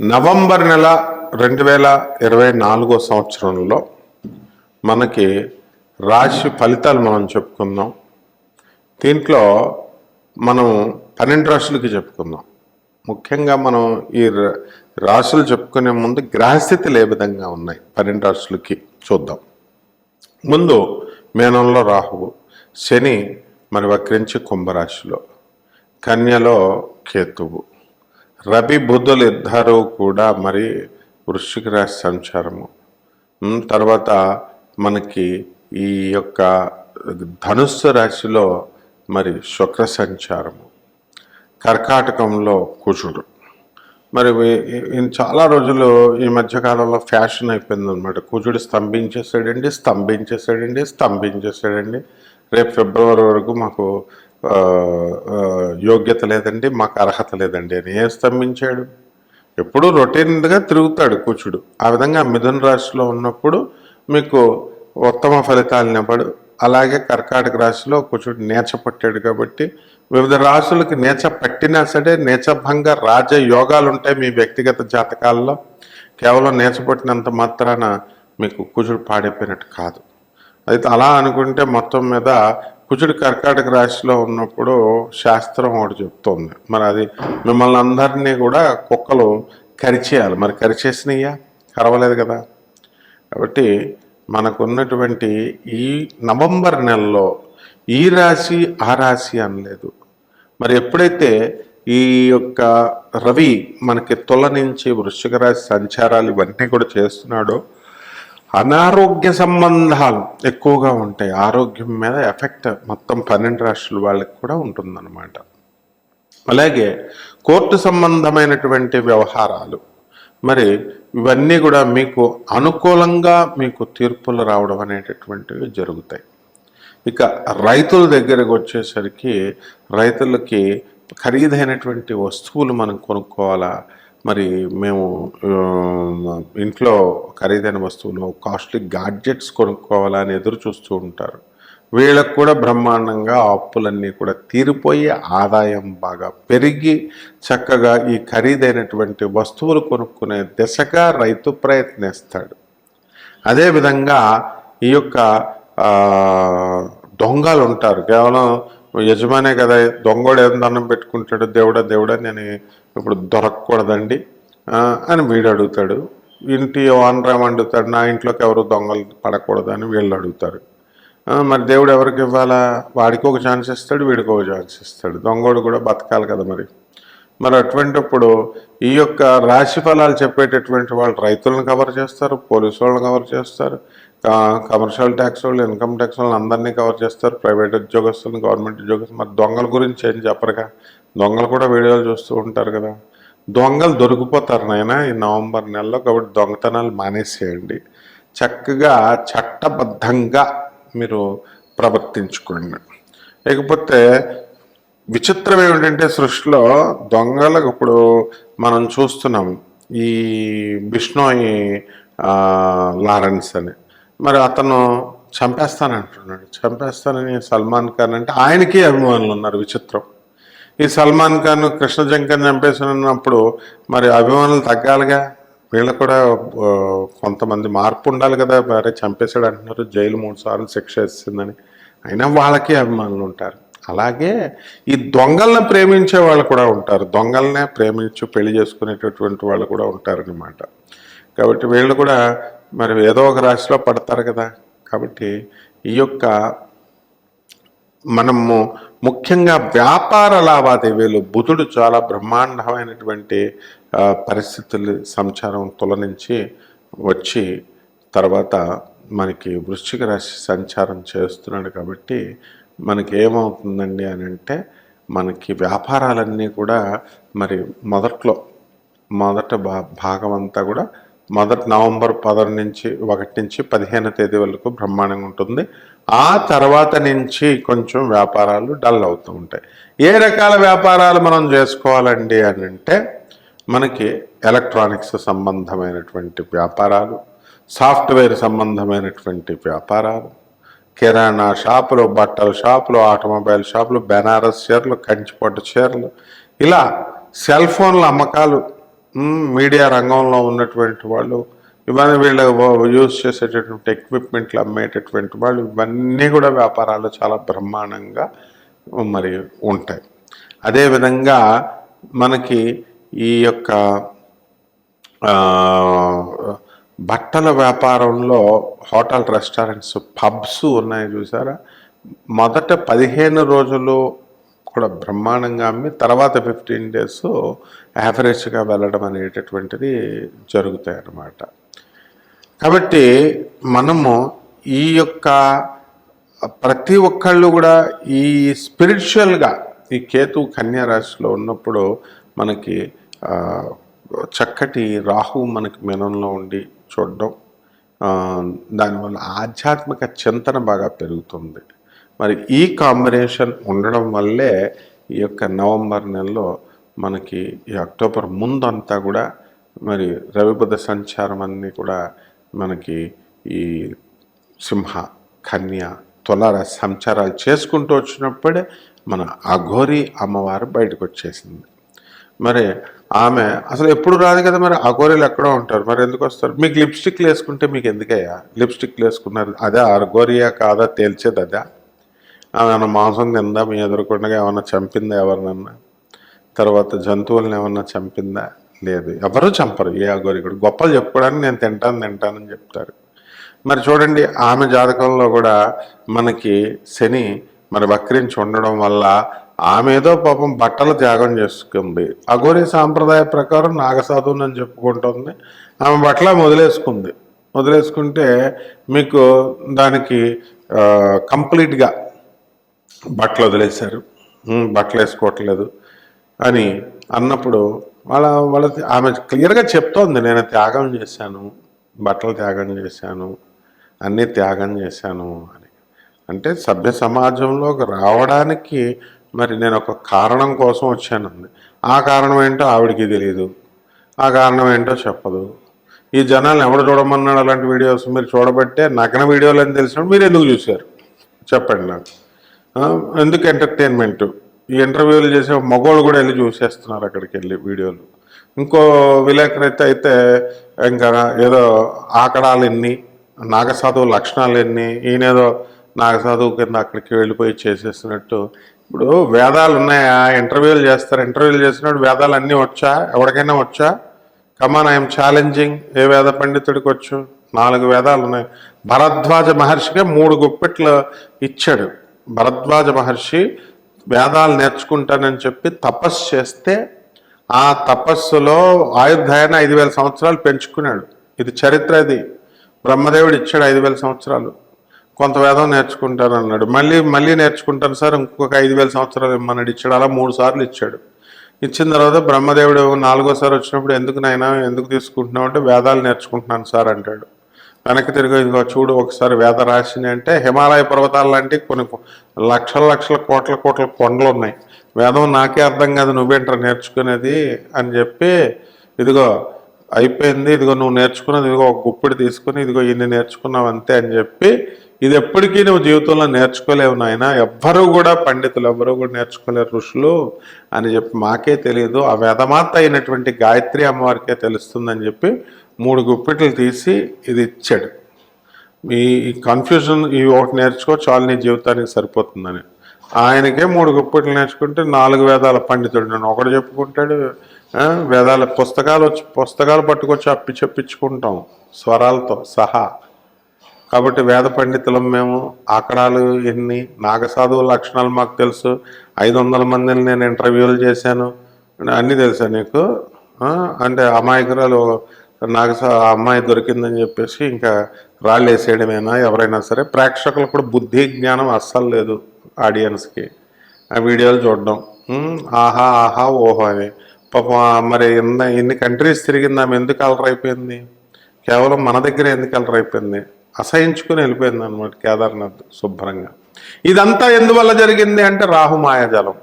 November నెల రెండు వేల ఇరవై నాలుగో సంవత్సరంలో మనకి రాశి ఫలితాలు మనం చెప్పుకుందాం. దీంట్లో మనం పన్నెండు రాశులకి చెప్పుకుందాం. ముఖ్యంగా మనం ఈ రాశులు చెప్పుకునే ముందు గ్రహస్థితులు ఏ విధంగా ఉన్నాయి? పన్నెండు రాశులకి చూద్దాం. ముందు మేనంలో రాహువు శని మరి వక్రించి కుంభరాశిలో కన్యలో కేతువు. రవి బుద్ధులు ఇద్దరు కూడా మరి వృశ్చిక రాశి సంచారము. తర్వాత మనకి ఈ యొక్క ధనుస్సు రాశిలో మరి శుక్ర సంచారము. కర్కాటకంలో కుజుడు. మరి చాలా రోజులు ఈ మధ్యకాలంలో ఫ్యాషన్ అయిపోయింది అనమాట కుజుడు స్తంభించేసాడండి స్తంభించేసాడండి స్తంభించేసాడండి రేపు ఫిబ్రవరి వరకు మాకు యోగ్యత లేదండి మాకు అర్హత లేదండి అని ఏం స్తంభించాడు? ఎప్పుడూ రొటీన్గా తిరుగుతాడు కూచుడు. ఆ విధంగా మిథున రాశిలో ఉన్నప్పుడు మీకు ఉత్తమ ఫలితాలు నివ్వడు అలాగే కర్కాటక రాశిలో కూచుడు నేచ పట్టాడు కాబట్టి వివిధ రాశులకి నేచ పట్టినా సరే నేచభంగా రాజయోగాలు ఉంటాయి మీ వ్యక్తిగత జాతకాల్లో. కేవలం నేచపట్టినంత మాత్రాన మీకు కుజుడు పాడైపోయినట్టు కాదు. అయితే అలా అనుకుంటే మొత్తం మీద కుజుడు కర్కాటక రాశిలో ఉన్నప్పుడు శాస్త్రం ఒకటి చెప్తోంది. మరి అది మిమ్మల్ని అందరినీ కూడా కుక్కలు కరిచేయాలి. మరి కరిచేసినయ్యా? కరవలేదు కదా? కాబట్టి మనకున్నటువంటి ఈ నవంబర్ నెలలో ఈ రాశి ఆ రాశి అనలేదు. మరి ఎప్పుడైతే ఈ యొక్క రవి మనకి తుల నుంచి వృశ్చిక రాశి సంచారాలు ఇవన్నీ కూడా చేస్తున్నాడో అనారోగ్య సంబంధాలు ఎక్కువగా ఉంటాయి. ఆరోగ్యం మీద ఎఫెక్ట్ మొత్తం పన్నెండు రాష్ట్రాల వాళ్ళకి కూడా ఉంటుందన్నమాట. అలాగే కోర్టు సంబంధమైనటువంటి వ్యవహారాలు. మరి ఇవన్నీ కూడా మీకు అనుకూలంగా మీకు తీర్పులు రావడం అనేటటువంటివి జరుగుతాయి. ఇక రైతుల దగ్గరకు వచ్చేసరికి రైతులకి ఖరీదైనటువంటి వస్తువులు మనం కొనుక్కోవాలా? మరి మేము ఇంట్లో ఖరీదైన వస్తువులు కాస్ట్లీ గాడ్జెట్స్ కొనుక్కోవాలని ఎదురు చూస్తూ ఉంటారు. వీళ్ళకు కూడా బ్రహ్మాండంగా అప్పులన్నీ కూడా తీరిపోయి ఆదాయం బాగా పెరిగి చక్కగా ఈ ఖరీదైనటువంటి వస్తువులు కొనుక్కునే దిశగా రైతు ప్రయత్నిస్తాడు. అదేవిధంగా ఈ యొక్క దొంగలు ఉంటారు. కేవలం యజమానే కదా దొంగోడు ఏం దండం పెట్టుకుంటాడు? దేవుడా దేవుడా నేను ఇప్పుడు దొరకకూడదండి అని వీడు అడుగుతాడు. ఇంటి ఓనర్ అడుగుతాడు నా ఇంట్లోకి ఎవరు దొంగలు పడకూడదు అని వీళ్ళు అడుగుతారు. మరి దేవుడు ఎవరికి ఇవ్వాలా? వాడికి ఒక ఛాన్స్ ఇస్తాడు వీడికి ఒక ఛాన్స్ ఇస్తాడు. దొంగోడు కూడా బతకాలి కదా మరి. మరి అటువంటిప్పుడు ఈ యొక్క రాశి ఫలాలు చెప్పేటటువంటి వాళ్ళు రైతులను కవర్ చేస్తారు పోలీసు వాళ్ళని కవర్ చేస్తారు కమర్షియల్ ట్యాక్స్ వాళ్ళు ఇన్కమ్ ట్యాక్స్ వాళ్ళని అందరినీ కవర్ చేస్తారు. ప్రైవేట్ ఉద్యోగస్తులను గవర్నమెంట్ ఉద్యోగస్తులు. మరి దొంగల గురించి ఏం చెప్పరుగా? దొంగలు కూడా వీడియోలు చూస్తూ ఉంటారు కదా. దొంగలు దొరికిపోతారు నాయన ఈ నవంబర్ నెలలో. కాబట్టి దొంగతనాలు మానేసేయండి. చక్కగా చట్టబద్ధంగా మీరు ప్రవర్తించుకోండి. లేకపోతే విచిత్రం ఏమిటంటే సృష్టిలో దొంగలకు ఇప్పుడు మనం చూస్తున్నాం ఈ బిష్ణోయి లారెన్స్ అని. మరి అతను చంపేస్తానంటున్నాడు. చంపేస్తానని సల్మాన్ ఖాన్ అంటే ఆయనకి అభిమానులు ఉన్నారు విచిత్రం. ఈ సల్మాన్ ఖాన్ కృష్ణ జంకర్ చంపేసినప్పుడు మరి అభిమానులు తగ్గాలిగా? వీళ్ళకు కూడా కొంతమంది మార్పు ఉండాలి కదా మరి చంపేశాడు అంటున్నారు జైలు మూడు సార్లు శిక్ష ఇస్తుందని అయినా వాళ్ళకి అభిమానులు ఉంటారు. అలాగే ఈ దొంగల్ని ప్రేమించే వాళ్ళు కూడా ఉంటారు. దొంగలనే ప్రేమించి పెళ్ళి చేసుకునేటటువంటి వాళ్ళు కూడా ఉంటారనమాట కాబట్టి వీళ్ళు కూడా మరి ఏదో ఒక రాశిలో పడతారు కదా. కాబట్టి ఈ యొక్క మనము ముఖ్యంగా వ్యాపార లావాదేవీలు బుధుడు చాలా బ్రహ్మాండమైనటువంటి పరిస్థితులు సంచారం తుల నుంచి వచ్చి తర్వాత మనకి వృశ్చిక రాశి సంచారం చేస్తున్నాడు కాబట్టి మనకి ఏమవుతుందండి అని అంటే మనకి వ్యాపారాలన్నీ కూడా మరి మొదట్లో మొదట భా భాగం అంతా కూడా మొదటి నవంబర్ పదహారు నుంచి ఒకటి నుంచి పదిహేను తేదీ వరకు బ్రహ్మాండంగా ఉంటుంది. ఆ తర్వాత నుంచి కొంచెం వ్యాపారాలు డల్ అవుతూ ఉంటాయి. ఏ రకాల వ్యాపారాలు మనం చేసుకోవాలండి అని అంటే మనకి ఎలక్ట్రానిక్స్ సంబంధమైనటువంటి వ్యాపారాలు సాఫ్ట్వేర్ సంబంధమైనటువంటి వ్యాపారాలు కిరాణా షాపులు బట్టల షాపులు ఆటోమొబైల్ షాపులు బెనారస్ చీరలు కంచిపట్టు చీరలు ఇలా సెల్ ఫోన్ల అమ్మకాలు మీడియా రంగంలో ఉన్నటువంటి వాళ్ళు ఇవన్నీ వీళ్ళు యూజ్ చేసేటటువంటి ఎక్విప్మెంట్లు అమ్మేటటువంటి వాళ్ళు ఇవన్నీ కూడా వ్యాపారాలు చాలా బ్రహ్మాండంగా మరి ఉంటాయి. అదేవిధంగా మనకి ఈ యొక్క బట్టల వ్యాపారంలో హోటల్ రెస్టారెంట్స్ పబ్స్ ఉన్నాయి చూసారా? మొదట పదిహేను రోజులు కూడా బ్రహ్మాండంగా అమ్మి తర్వాత ఫిఫ్టీన్ డేస్ యావరేజ్గా వెళ్ళడం అనేటటువంటిది జరుగుతాయి అన్నమాట కాబట్టి మనము ఈ యొక్క ప్రతి ఒక్కళ్ళు కూడా ఈ స్పిరిచువల్గా ఈ కేతు కన్యా రాశిలో ఉన్నప్పుడు మనకి చక్కటి రాహు మనకి మెనంలో ఉండి చూడడం దానివల్ల ఆధ్యాత్మిక చింతన బాగా పెరుగుతుంది. మరి ఈ కాంబినేషన్ ఉండడం వల్లే ఈ యొక్క నవంబర్ నెలలో మనకి ఈ అక్టోబర్ ముందంతా కూడా మరి రవిబుధ సంచారం అన్నీ కూడా మనకి ఈ సింహ కన్య తులార సంచారాలు చేసుకుంటూ వచ్చినప్పుడే మన అఘోరి అమ్మవారు బయటకు వచ్చేసింది. మరి ఆమె అసలు ఎప్పుడు రాదు కదా మరి అఘోరీలు ఎక్కడో ఉంటారు. మరి ఎందుకు వస్తారు? మీకు లిప్స్టిక్లు వేసుకుంటే మీకు ఎందుకయ్యా? లిప్స్టిక్లు వేసుకున్నారు. అదే అఘోరియా కాదా? తేల్చేది అదా? ఏమైనా మాంసం తిందా? మీ ఎదురుకుండా ఏమైనా చంపిందా ఎవరినన్నా? తర్వాత జంతువులను ఏమన్నా చంపిందా? లేదు. ఎవరు చంపరు. ఏ అఘోరి కూడా గొప్పలు చెప్పుకోవడానికి నేను తింటాను తింటానని చెప్తారు. మరి చూడండి ఆమె జాతకంలో కూడా మనకి శని మరి వక్రించి ఉండడం వల్ల ఆమె ఏదో పాపం బట్టలు త్యాగం చేసుకుంది. అఘోరి సాంప్రదాయ ప్రకారం నాగసాధువుని అని చెప్పుకుంటుంది. ఆమె బట్టల వదిలేసుకుంది వదిలేసుకుంటే మీకు దానికి కంప్లీట్గా బట్టలు వదిలేశారు. బట్టలు వేసుకోవట్లేదు అని అన్నప్పుడు వాళ్ళ వాళ్ళ ఆమె క్లియర్గా చెప్తోంది నేను త్యాగం చేశాను బట్టలు త్యాగం చేశాను అన్నీ త్యాగం చేశాను అని. అంటే సభ్య సమాజంలోకి రావడానికి మరి నేను ఒక కారణం కోసం వచ్చానంది ఆ కారణం ఏంటో ఆవిడికి తెలియదు ఆ కారణం ఏంటో చెప్పదు. ఈ జనాలను ఎవడు చూడమన్నాడు అలాంటి వీడియోస్? మీరు చూడబట్టే నగ్న వీడియోలు అని తెలిసినప్పుడు మీరు ఎందుకు చూశారు? చెప్పండి నాకు. ఎందుకు ఎంటర్టైన్మెంట్? ఈ ఇంటర్వ్యూలు చేసే మగవాళ్ళు కూడా వెళ్ళి చూసేస్తున్నారు అక్కడికి వెళ్ళి వీడియోలు. ఇంకో విలేకరైతే అయితే ఇంకా ఏదో ఆకడాలు ఎన్ని నాగసాధువు లక్షణాలు ఎన్ని ఈయనేదో నాగసాధువు కింద అక్కడికి వెళ్ళిపోయి చేసేస్తున్నట్టు. ఇప్పుడు వేదాలు ఉన్నాయా? ఇంటర్వ్యూలు చేస్తారు. ఇంటర్వ్యూలు చేసినప్పుడు వేదాలు అన్నీ వచ్చా? ఎవరికైనా వచ్చా? కమాన్ ఐఎమ్ ఛాలెంజింగ్ ఏ వేద పండితుడికి వచ్చు? నాలుగు వేదాలు ఉన్నాయి. భరద్వాజ మహర్షిగా మూడు గుప్పెట్లు ఇచ్చాడు. భరద్వాజ మహర్షి వేదాలు నేర్చుకుంటానని చెప్పి తపస్సు చేస్తే ఆ తపస్సులో ఆయుర్దాయాన్ని ఐదు వేల సంవత్సరాలు పెంచుకున్నాడు. ఇది చరిత్ర ఇది. బ్రహ్మదేవుడు ఇచ్చాడు ఐదు వేల సంవత్సరాలు. కొంత వేదం నేర్చుకుంటాను అన్నాడు మళ్ళీ మళ్ళీ నేర్చుకుంటాను సార్ ఇంకొక ఐదు వేల సంవత్సరాలు ఇమ్మన్నాడు. ఇచ్చాడు అలా మూడు సార్లు ఇచ్చాడు. ఇచ్చిన తర్వాత బ్రహ్మదేవుడు నాలుగోసారి వచ్చినప్పుడు ఎందుకు నాయన ఎందుకు తీసుకుంటున్నావు అంటే వేదాలు నేర్చుకుంటున్నాను సార్ అంటాడు. వెనక్కి తిరిగి ఇదిగో చూడు ఒకసారి వేద రాశిని అంటే హిమాలయ పర్వతాలు లాంటి కొన్ని లక్షల లక్షల కోట్ల కోట్ల కొండలు ఉన్నాయి. వేదం నాకే అర్థం కాదు నువ్వేంటారు నేర్చుకునేది అని చెప్పి ఇదిగో అయిపోయింది ఇదిగో నువ్వు నేర్చుకున్నది ఇదిగో ఒక గుప్పిడి తీసుకుని ఇదిగో ఇన్ని నేర్చుకున్నావు అంతే అని చెప్పి ఇది ఎప్పటికీ నువ్వు జీవితంలో నేర్చుకోలేవు నాయన. ఎవ్వరూ కూడా పండితులు ఎవ్వరూ కూడా నేర్చుకోలేరు ఋషులు అని చెప్పి మాకే తెలియదు. ఆ వేదమాత అయినటువంటి గాయత్రి అమ్మవారికే తెలుస్తుందని చెప్పి మూడు గుప్పెట్లు తీసి ఇది ఇచ్చాడు. ఈ కన్ఫ్యూజన్ ఇవి ఒకటి నేర్చుకో చాలు నీ జీవితానికి సరిపోతుందని. ఆయనకే మూడు గుప్పెట్లు నేర్చుకుంటే నాలుగు వేదాల పండితుడు నేను ఒకడు చెప్పుకుంటాడు వేదాల పుస్తకాలు వచ్చి పుస్తకాలు పట్టుకొచ్చి అప్పి చెప్పించుకుంటాం స్వరాలతో సహా. కాబట్టి వేద పండితులం మేము ఆకడాలు ఎన్ని నాగసాధువు లక్షణాలు మాకు తెలుసు. ఐదు వందల మందిని నేను ఇంటర్వ్యూలు చేశాను. అన్నీ తెలుసా నీకు? అంటే అమాయకురాలు నాకు ఆ అమ్మాయి దొరికిందని చెప్పేసి ఇంకా రాళ్ళు వేసేయడమేనా ఎవరైనా సరే ప్రేక్షకులకు కూడా బుద్ధి జ్ఞానం అస్సలు లేదు ఆడియన్స్కి. ఆ వీడియోలు చూడడం. ఆహా ఆహా ఓహో అని. పాపం మరి ఎన్న ఎన్ని కంట్రీస్ తిరిగింది ఆమె ఎందుకు అలర్ అయిపోయింది? కేవలం మన దగ్గర ఎందుకు అలర్ అయిపోయింది? అసహించుకుని వెళ్ళిపోయింది అనమాట కేదార్నాథ్ శుభ్రంగా. ఇదంతా ఎందువల్ల జరిగింది అంటే రాహు మాయాజాలం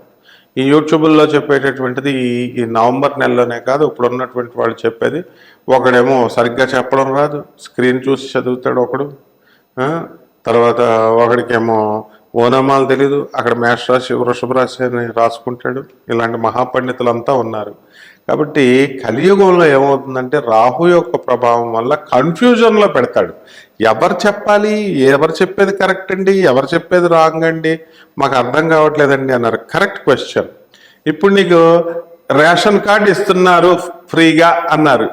ఈ యూట్యూబ్లో చెప్పేటటువంటిది ఈ నవంబర్ నెలలోనే కాదు ఇప్పుడు ఉన్నటువంటి వాళ్ళు చెప్పేది. ఒకడేమో సరిగ్గా చెప్పడం రాదు స్క్రీన్ చూసి చదువుతాడు ఒకడు. తర్వాత ఒకడికేమో ఓనామాలు తెలీదు. అక్కడ మేషరాశి వృషభ రాశి అని రాసుకుంటాడు. ఇలాంటి మహాపండితులంతా ఉన్నారు. కాబట్టి కలియుగంలో ఏమవుతుందంటే రాహు యొక్క ప్రభావం వల్ల కన్ఫ్యూజన్లో పెడతాడు. ఎవరు చెప్పాలి? ఎవరు చెప్పేది కరెక్ట్ అండి? ఎవరు చెప్పేది రాంగ్ అండి? మాకు అర్థం కావట్లేదండి అన్నారు. కరెక్ట్ క్వశ్చన్ ఇప్పుడు నీకు రేషన్ కార్డు ఇస్తున్నారు ఫ్రీగా అన్నారు.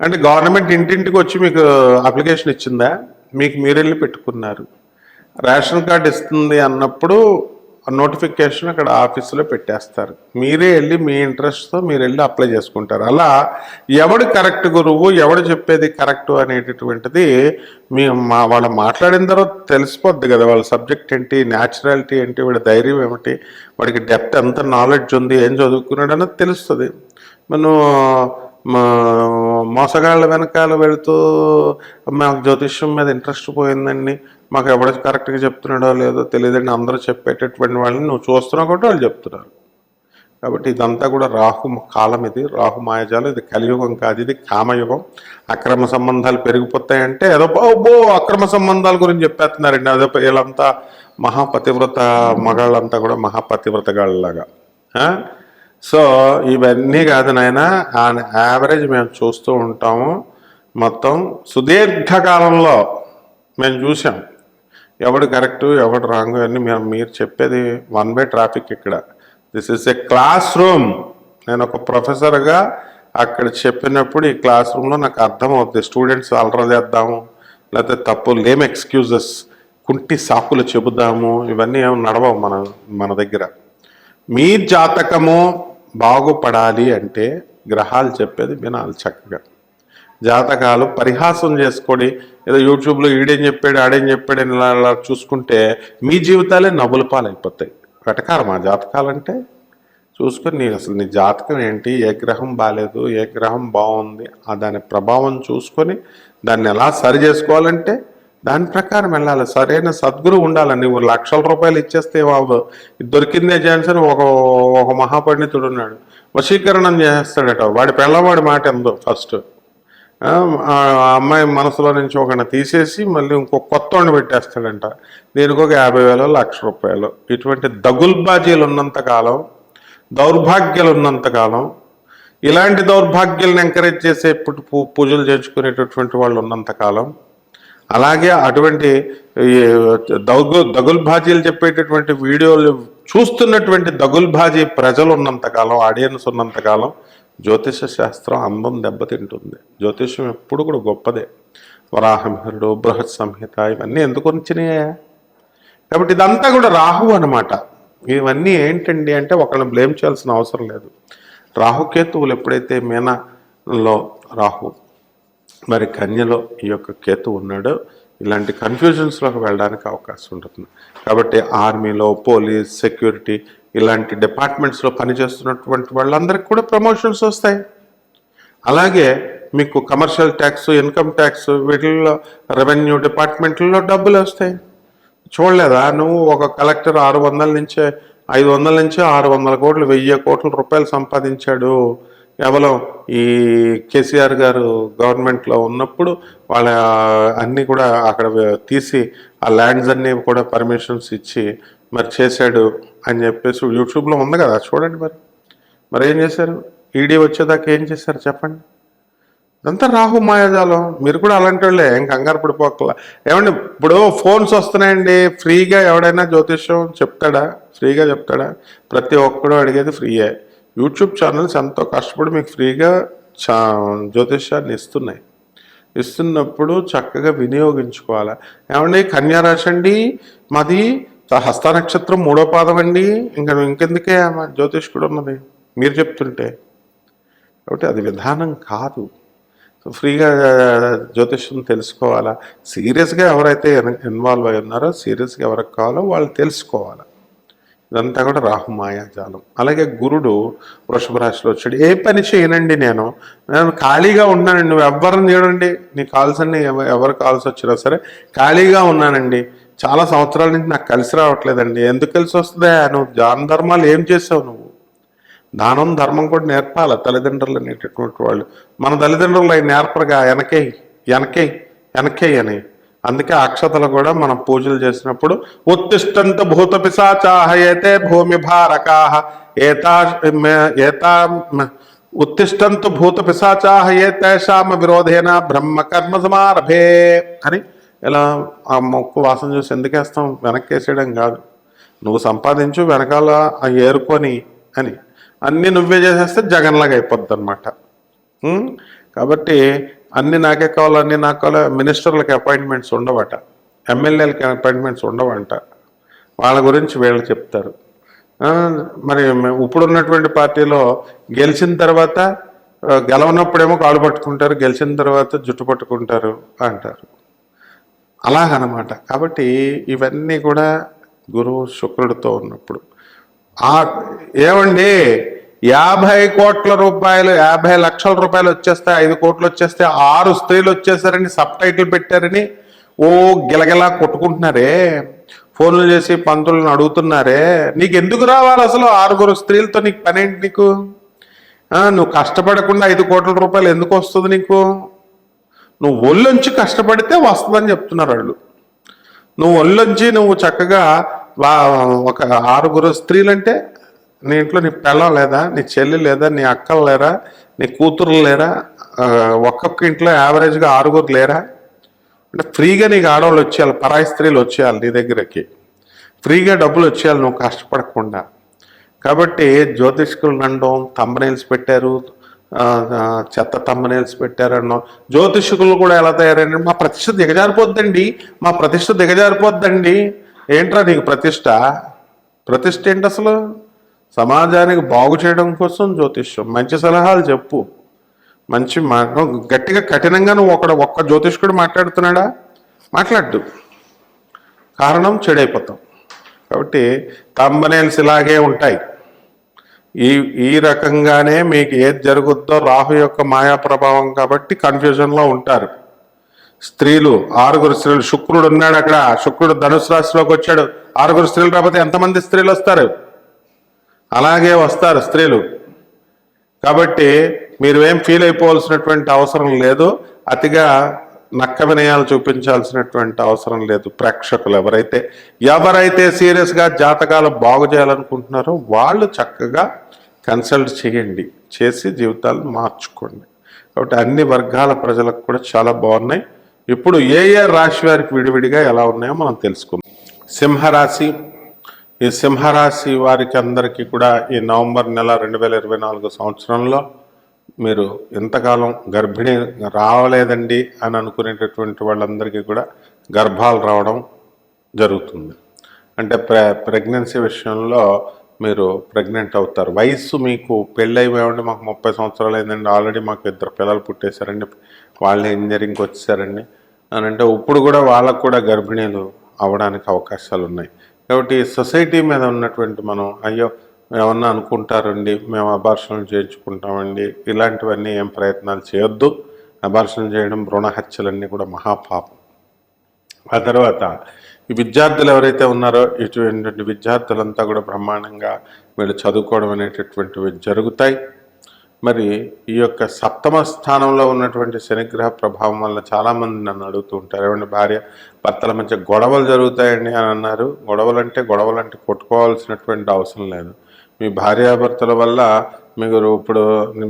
అంటే గవర్నమెంట్ ఇంటింటికి వచ్చి మీకు అప్లికేషన్ ఇచ్చిందా? మీకు మీరు వెళ్ళి పెట్టుకున్నారు. రేషన్ కార్డు ఇస్తుంది అన్నప్పుడు నోటిఫికేషన్ అక్కడ ఆఫీసులో పెట్టేస్తారు. మీరే వెళ్ళి మీ ఇంట్రెస్ట్తో మీరు వెళ్ళి అప్లై చేసుకుంటారు. అలా ఎవడు కరెక్ట్ గురువు ఎవడు చెప్పేది కరెక్ట్ అనేటటువంటిది మీ మా వాళ్ళు మాట్లాడిన తర్వాత తెలిసిపోద్ది కదా వాళ్ళ సబ్జెక్ట్ ఏంటి న్యాచురాలిటీ ఏంటి వాడి ధైర్యం ఏమిటి వాడికి డెప్త్ ఎంత నాలెడ్జ్ ఉంది ఏం చదువుకున్నాడు అన్నది తెలుస్తుంది. మనం మా మోసగాళ్ళ వెనకాల వెళుతూ మాకు జ్యోతిష్యం మీద ఇంట్రెస్ట్ పోయిందండి. మాకు ఎవడ కరెక్ట్గా చెప్తున్నాడో లేదో తెలియదండి. అందరూ చెప్పేటటువంటి వాళ్ళని నువ్వు చూస్తున్నావు కాబట్టి వాళ్ళు చెప్తున్నారు. కాబట్టి ఇదంతా కూడా రాహు కాలం ఇది. రాహు మాయజాలం ఇది. కలియుగం కాదు ఇది. కామయుగం. అక్రమ సంబంధాలు పెరిగిపోతాయంటే ఏదో బో అక్రమ సంబంధాల గురించి చెప్పేస్తున్నారండి. అదో వీళ్ళంతా మహాపతివ్రత మగాళ్ళంతా కూడా మహాపతివ్రతగాళ్ళలాగా సో ఇవన్నీ కాదు నాయన ఆన్ యావరేజ్ మేము చూస్తూ ఉంటాము. మొత్తం సుదీర్ఘకాలంలో మేము చూసాం ఎవడు కరెక్ట్ ఎవడు రాంగ్ అని మేము మీరు చెప్పేది వన్ బై ట్రాఫిక్ ఇక్కడ. This is a classroom నేను ఒక ప్రొఫెసర్గా అక్కడ చెప్పినప్పుడు ఈ క్లాస్ రూమ్లో నాకు అర్థమవుతుంది స్టూడెంట్స్ అలరలేద్దాము లేకపోతే తప్పు లేమ్ ఎక్స్క్యూజెస్ కుంటి సాకులు చెబుదాము. ఇవన్నీ ఏమి నడవవు మన మన దగ్గర. మీ జాతకము బాగుపడాలి అంటే గ్రహాలు చెప్పేది వినాలి చక్కగా. జాతకాలు పరిహాసం చేసుకొని ఏదో యూట్యూబ్లో ఈడేం చెప్పాడు ఆడేం చెప్పాడు అలా ఇలా చూసుకుంటే మీ జీవితాలే నవ్వుల పాలైపోతాయి. వెటకారం ఆ జాతకాలంటే? చూసుకొని నీ అసలు నీ జాతకం ఏంటి? ఏ గ్రహం బాగాలేదు ఏ గ్రహం బాగుంది? ఆ దాని ప్రభావం చూసుకొని దాన్ని ఎలా సరి చేసుకోవాలంటే దాని ప్రకారం వెళ్ళాలి. సరైన సద్గురు ఉండాలి. నువ్వు లక్షల రూపాయలు ఇచ్చేస్తే బాబు దొరికిందే ఛాన్స్ అని ఒక ఒక మహాపండితుడు ఉన్నాడు. వశీకరణం చేస్తాడట. వాడి పిల్లవాడి మాట ఎందు ఫస్ట్ అమ్మాయి మనసులో నుంచి ఒకన తీసేసి మళ్ళీ ఇంకో కొత్త వాడిని పెట్టేస్తాడంట. దీనికి ఒక యాభై వేలు లక్ష రూపాయలు. ఇటువంటి దగుల్బాజీలు ఉన్నంత కాలం దౌర్భాగ్యాలు ఉన్నంత కాలం ఇలాంటి దౌర్భాగ్యాలను ఎంకరేజ్ చేసే ఇప్పుడు పూ- పూజలు చేర్చుకునేటటువంటి వాళ్ళు ఉన్నంత కాలం అలాగే అటువంటి దగు దగుల్బాజీలు చెప్పేటటువంటి వీడియోలు చూస్తున్నటువంటి దగుల్బాజీ ప్రజలు ఉన్నంతకాలం ఆడియన్స్ ఉన్నంతకాలం జ్యోతిష శాస్త్రం అందం దెబ్బతింటుంది. జ్యోతిషం ఎప్పుడు కూడా గొప్పదే. వరాహమిహరుడు బృహత్ సంహిత ఇవన్నీ ఎందుకు వచ్చినాయా? కాబట్టి ఇదంతా కూడా రాహు అనమాట ఇవన్నీ ఏంటండి అంటే ఒకళ్ళని బ్లేమ్ చేయాల్సిన అవసరం లేదు. రాహుకేతువులు ఎప్పుడైతే మీనలో రాహు మరి కన్యలో ఈ యొక్క కేతు ఉన్నాడో. ఇలాంటి కన్ఫ్యూజన్స్లోకి వెళ్ళడానికి అవకాశం ఉంటుంది. కాబట్టి ఆర్మీలో పోలీస్ సెక్యూరిటీ ఇలాంటి డిపార్ట్మెంట్స్లో పనిచేస్తున్నటువంటి వాళ్ళందరికీ కూడా ప్రమోషన్స్ వస్తాయి. అలాగే మీకు కమర్షియల్ ట్యాక్స్ ఇన్కమ్ ట్యాక్స్ వీటిల్లో రెవెన్యూ డిపార్ట్మెంట్లో డబ్బులు వస్తాయి. చూడలేదా? నువ్వు ఒక కలెక్టర్ ఆరు వందల నుంచే ఐదు వందల నుంచి ఆరు వందల కోట్లు వెయ్యి కోట్ల రూపాయలు సంపాదించాడు. కేవలం ఈ కేసీఆర్ గారు గవర్నమెంట్లో ఉన్నప్పుడు వాళ్ళ అన్నీ కూడా అక్కడ తీసి ఆ ల్యాండ్స్ అన్నీ కూడా పర్మిషన్స్ ఇచ్చి మరి చేశాడు అని చెప్పేసి యూట్యూబ్లో ఉంది కదా చూడండి మరి. మరి ఏం చేశారు? ఈడీ వచ్చేదాకా ఏం చేశారు చెప్పండి. అదంతా రాహు మాయాజాలం. మీరు కూడా అలాంటి వాళ్ళే ఏం కంగారు పడిపోకల. ఏమండి ఇప్పుడు ఫోన్స్ వస్తున్నాయండి ఫ్రీగా ఎవడైనా జ్యోతిష్యం చెప్తాడా? ఫ్రీగా చెప్తాడా? ప్రతి ఒక్కడు అడిగేది ఫ్రీయే యూట్యూబ్ ఛానల్స్ ఎంతో కష్టపడి మీకు ఫ్రీగా చా జ్యోతిష్యాన్ని ఇస్తున్నాయి. ఇస్తున్నప్పుడు చక్కగా వినియోగించుకోవాలి. ఏమండి? కన్యారాశి అండి మాది హస్త నక్షత్రం మూడో పాదం అండి. ఇంకా ఇంకెందుకే జ్యోతిష్ కూడా ఉన్నది? మీరు చెప్తుంటే. కాబట్టి అది విధానం కాదు. ఫ్రీగా జ్యోతిష్యం తెలుసుకోవాలా? సీరియస్గా ఎవరైతే ఇన్వాల్వ్ అయి ఉన్నారో సీరియస్గా ఎవరికి కావాలో వాళ్ళు తెలుసుకోవాలి? ఇదంతా కూడా రాహు మాయాజాలం అలాగే గురుడు వృషభ రాశిలో వచ్చాడు. ఏ పని చేయనండి నేను? నేను ఖాళీగా ఉన్నానండి. నువ్వు ఎవరిని చూడండి నీ కాల్స్ అన్ని ఎవరు కాల్స్ వచ్చినా సరే ఖాళీగా ఉన్నానండి. చాలా సంవత్సరాల నుంచి నాకు కలిసి రావట్లేదండి. ఎందుకు కలిసి వస్తుందా? నువ్వు దాన ధర్మాలు ఏం చేసావు నువ్వు? దానం ధర్మం కూడా నేర్పాలి తల్లిదండ్రులు అనేటటువంటి వాళ్ళు? మన తల్లిదండ్రులు అవి నేర్పరుగా వెనకే వెనకే వెనకే అని. అందుకే అక్షతలు కూడా మనం పూజలు చేసినప్పుడు ఉత్తిష్టంత భూత పిశాచాహయతే భూమి భారకాహ ఏతా ఏతా ఉత్తిష్టంతు భూత పిశాచాహయే ఏ తేషామ విరోధేన బ్రహ్మ కర్మ సమారభే అని ఇలా ఆ మొక్కు వాసన చూసి ఎందుకేస్తాం? వెనక్కేసేయడం కాదు. నువ్వు సంపాదించు వెనకాల ఏరుకొని అని. అన్నీ నువ్వే చేసేస్తే జగన్లాగా అయిపోద్ది అనమాట కాబట్టి అన్ని నాకే కావాలి అన్ని నాకు కావాలి మినిస్టర్లకి అపాయింట్మెంట్స్ ఉండవట ఎమ్మెల్యేలకి అపాయింట్మెంట్స్ ఉండవంట. వాళ్ళ గురించి వీళ్ళు చెప్తారు. మరి ఇప్పుడున్నటువంటి పార్టీలో గెలిచిన తర్వాత గెలవనప్పుడేమో కాళ్ళు పట్టుకుంటారు గెలిచిన తర్వాత జుట్టు పట్టుకుంటారు అంటారు. అలాగనమాట. కాబట్టి ఇవన్నీ కూడా గురువు శుక్రుడితో ఉన్నప్పుడు. ఆ ఏమండి యాభై కోట్ల రూపాయలు యాభై లక్షల రూపాయలు వచ్చేస్తే ఐదు కోట్లు వచ్చేస్తే ఆరు స్త్రీలు వచ్చేసారని సబ్ టైటిల్ పెట్టారని ఓ గిలగిలా కొట్టుకుంటున్నారే. ఫోన్లు చేసి పంతులను అడుగుతున్నారే. నీకు ఎందుకు రావాలి అసలు ఆరుగురు స్త్రీలతో నీకు పనేంటి నీకు? నువ్వు కష్టపడకుండా ఐదు కోట్ల రూపాయలు ఎందుకు వస్తుంది నీకు? నువ్వు ఒళ్ళొంచి కష్టపడితే వస్తుందని చెప్తున్నారు వాళ్ళు. నువ్వు ఒళ్ళొంచి నువ్వు చక్కగా ఒక ఆరుగురు స్త్రీలంటే నీ ఇంట్లో నీ పిల్లం లేదా? నీ చెల్లి లేదా? నీ అక్కలు లేరా? నీ కూతురు లేరా? ఒక్కొక్క ఇంట్లో యావరేజ్గా ఆరుగురు లేరా? అంటే ఫ్రీగా నీకు ఆడవాళ్ళు వచ్చేయాలి పరాయి స్త్రీలు వచ్చేయాలి నీ దగ్గరకి. ఫ్రీగా డబ్బులు వచ్చేయాలి నువ్వు కష్టపడకుండా. కాబట్టి జ్యోతిష్కులు అనడం తమ్మనేల్స్ పెట్టారు చెత్త ఆ, చెత్త తమ్మనేల్స్ పెట్టారన్నో జ్యోతిష్కులు కూడా ఎలా తయారండి మా ప్రతిష్ట దిగజారిపోద్దండి మా ప్రతిష్ట దిగజారిపోద్దండి. ఏంట్రా నీకు ప్రతిష్ట? ప్రతిష్ట ఏంటి అసలు? సమాజానికి బాగు చేయడం కోసం జ్యోతిష్యం. మంచి సలహాలు చెప్పు. మంచి మా గట్టిగా కఠినంగా నువ్వు ఒకడు ఒక్క జ్యోతిష్కుడు మాట్లాడుతున్నాడా? మాట్లాడు కారణం చెడైపోతాం. కాబట్టి తంబనేల్స్ ఇలాగే ఉంటాయి. ఈ ఈ రకంగానే మీకు ఏది జరుగుద్దో రాహు యొక్క మాయా ప్రభావం కాబట్టి కన్ఫ్యూజన్లో ఉంటారు. స్త్రీలు ఆరుగురు స్త్రీలు శుక్రుడు ఉన్నాడు అక్కడ. శుక్రుడు ధనుసు రాశిలోకి వచ్చాడు. ఆరుగురు స్త్రీలు రాకపోతే ఎంతమంది స్త్రీలు వస్తారు? అలాగే వస్తారు స్త్రీలు. కాబట్టి మీరు ఏం ఫీల్ అయిపోవాల్సినటువంటి అవసరం లేదు. అతిగా నక్క వినయాలు చూపించాల్సినటువంటి అవసరం లేదు ప్రేక్షకులు ఎవరైతే. ఎవరైతే సీరియస్గా జాతకాలు బాగు చేయాలనుకుంటున్నారో వాళ్ళు చక్కగా కన్సల్ట్ చేయండి. చేసి జీవితాలు మార్చుకోండి. కాబట్టి అన్ని వర్గాల ప్రజలకు కూడా చాలా బాగున్నాయి. ఇప్పుడు ఏ ఏ రాశి వారికి విడివిడిగా ఎలా ఉన్నాయో మనం తెలుసుకుందాం. సింహరాశి ఈ సింహరాశి వారికి అందరికీ కూడా ఈ నవంబర్ నెల రెండు వేల ఇరవై నాలుగు సంవత్సరంలో మీరు ఎంతకాలం గర్భిణీ రావలేదండి అని అనుకునేటటువంటి వాళ్ళందరికీ కూడా గర్భాలు రావడం జరుగుతుంది. అంటే ప్ర ప్రెగ్నెన్సీ విషయంలో మీరు ప్రెగ్నెంట్ అవుతారు. వయస్సు మీకు పెళ్ళైపోయామంటే మాకు ముప్పై సంవత్సరాలు అయిందండి. ఆల్రెడీ మాకు ఇద్దరు పిల్లలు పుట్టేశారండి వాళ్ళే ఇంజనీరింగ్కి వచ్చేసారండి అని అంటే ఇప్పుడు కూడా వాళ్ళకు కూడా గర్భిణీలు అవడానికి అవకాశాలు ఉన్నాయి కాబట్టి సొసైటీ మీద ఉన్నటువంటి మనం అయ్యో ఏమన్నా అనుకుంటారండి మేము అబార్షణలు చేయించుకుంటామండి ఇలాంటివన్నీ ఏం ప్రయత్నాలు చేయొద్దు. అబార్షణ చేయడం భ్రూణ కూడా మహాపాపం. ఆ తర్వాత ఈ విద్యార్థులు ఎవరైతే ఉన్నారో ఇటువంటి విద్యార్థులంతా కూడా బ్రహ్మాండంగా వీళ్ళు చదువుకోవడం అనేటటువంటివి జరుగుతాయి. మరి ఈ యొక్క సప్తమ స్థానంలో ఉన్నటువంటి శనిగ్రహ ప్రభావం వల్ల చాలామంది నన్ను అడుగుతూ ఉంటారు. ఏమంటే భార్య భర్తల మధ్య గొడవలు జరుగుతాయండి అని అన్నారు. గొడవలు అంటే గొడవలు అంటే కొట్టుకోవాల్సినటువంటి అవసరం లేదు. మీ భార్యాభర్తల వల్ల మీకు ఇప్పుడు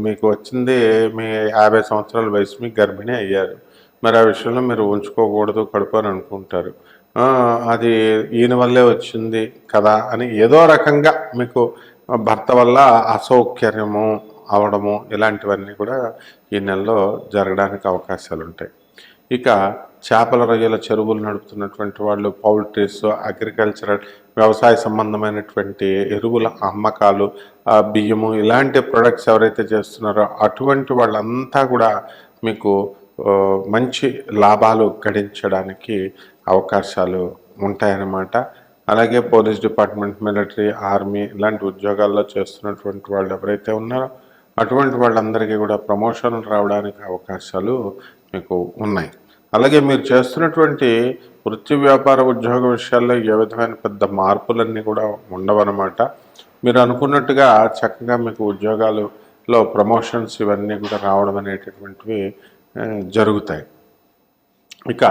మీకు వచ్చింది మీ యాభై సంవత్సరాల వయసు మీకు గర్భిణి అయ్యారు. మరి ఆ విషయంలో మీరు ఉంచుకోకూడదు కడుపు అని అనుకుంటారు. అది ఈయన వల్లే వచ్చింది కదా అని ఏదో రకంగా మీకు భర్త వల్ల అసౌకర్యము అవడము ఇలాంటివన్నీ కూడా ఈ నెలలో జరగడానికి అవకాశాలు ఉంటాయి ఇక చేపల రొయ్యల చెరువులు నడుపుతున్నటువంటి వాళ్ళు పౌల్ట్రీస్ అగ్రికల్చరల్ వ్యవసాయ సంబంధమైనటువంటి ఎరువుల అమ్మకాలు బియ్యము ఇలాంటి ప్రొడక్ట్స్ ఎవరైతే చేస్తున్నారో అటువంటి వాళ్ళంతా కూడా మీకు మంచి లాభాలు గడించడానికి అవకాశాలు ఉంటాయన్నమాట. అలాగే పోలీస్ డిపార్ట్మెంట్ మిలిటరీ ఆర్మీ ఇలాంటి ఉద్యోగాల్లో చేస్తున్నటువంటి వాళ్ళు ఎవరైతే ఉన్నారో అటువంటి వాళ్ళందరికీ కూడా ప్రమోషన్లు రావడానికి అవకాశాలు మీకు ఉన్నాయి. అలాగే మీరు చేస్తున్నటువంటి వృత్తి వ్యాపార ఉద్యోగ విషయాల్లో ఏ విధమైన పెద్ద మార్పులన్నీ కూడా ఉండవన్నమాట. మీరు అనుకున్నట్టుగా చక్కగా మీకు ఉద్యోగాలలో ప్రమోషన్స్ ఇవన్నీ కూడా రావడం అనేటటువంటివి జరుగుతాయి. ఇక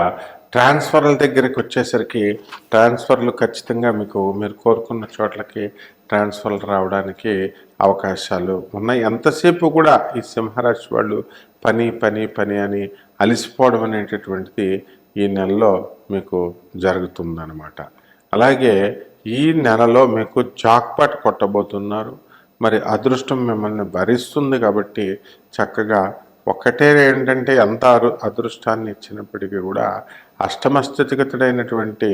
ట్రాన్స్ఫర్ల దగ్గరికి వచ్చేసరికి ట్రాన్స్ఫర్లు ఖచ్చితంగా మీకు మీరు కోరుకున్న చోట్లకి ట్రాన్స్ఫర్లు రావడానికి అవకాశాలు ఉన్నాయి. ఎంతసేపు కూడా ఈ సింహరాశి వాళ్ళు పని పని పని అని అలసిపోవడం అనేటటువంటిది ఈ నెలలో మీకు జరుగుతుందన్నమాట. అలాగే ఈ నెలలో మీకు జాక్పాట్ కొట్టబోతున్నారు. మరి అదృష్టం మిమ్మల్ని భరిస్తుంది కాబట్టి చక్కగా ఒకటే ఏంటంటే ఎంత అదృష్టాన్ని ఇచ్చినప్పటికీ కూడా అష్టమస్థితిగతుడైనటువంటి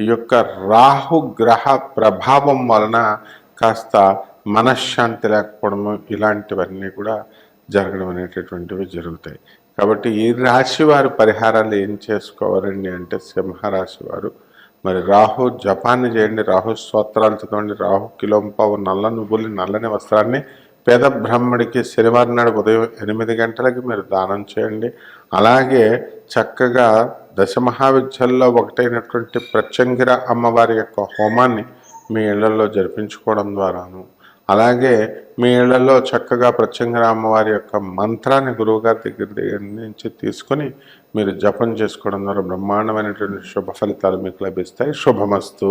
ఈ యొక్క రాహు గ్రహ ప్రభావం వలన కాస్త మనశ్శాంతి లేకపోవడము ఇలాంటివన్నీ కూడా జరగడం అనేటటువంటివి జరుగుతాయి. కాబట్టి ఈ రాశి వారు పరిహారాలు ఏం చేసుకోవాలండి అంటే సింహరాశి వారు. మరి రాహు జపాన్ని చేయండి రాహు స్తోత్రాలు చదవండి రాహు కిలోంపావు నల్ల నువ్వులు నల్లని వస్త్రాన్ని పేద బ్రాహ్మడికి శనివారం నాడు ఉదయం ఎనిమిది గంటలకి మీరు దానం చేయండి. అలాగే చక్కగా దశ మహావిద్యల్లో ఒకటైనటువంటి ప్రత్యంగిర అమ్మవారి యొక్క హోమాన్ని మీ ఇళ్ళలో జరిపించుకోవడం ద్వారాను. అలాగే మీ ఇళ్ళలో చక్కగా ప్రత్యంగర అమ్మవారి యొక్క మంత్రాన్ని గురువుగారి దగ్గర దగ్గర నుంచి తీసుకొని మీరు జపం చేసుకోవడం ద్వారా బ్రహ్మాండమైనటువంటి శుభ ఫలితాలు మీకు లభిస్తాయి. శుభమస్తు.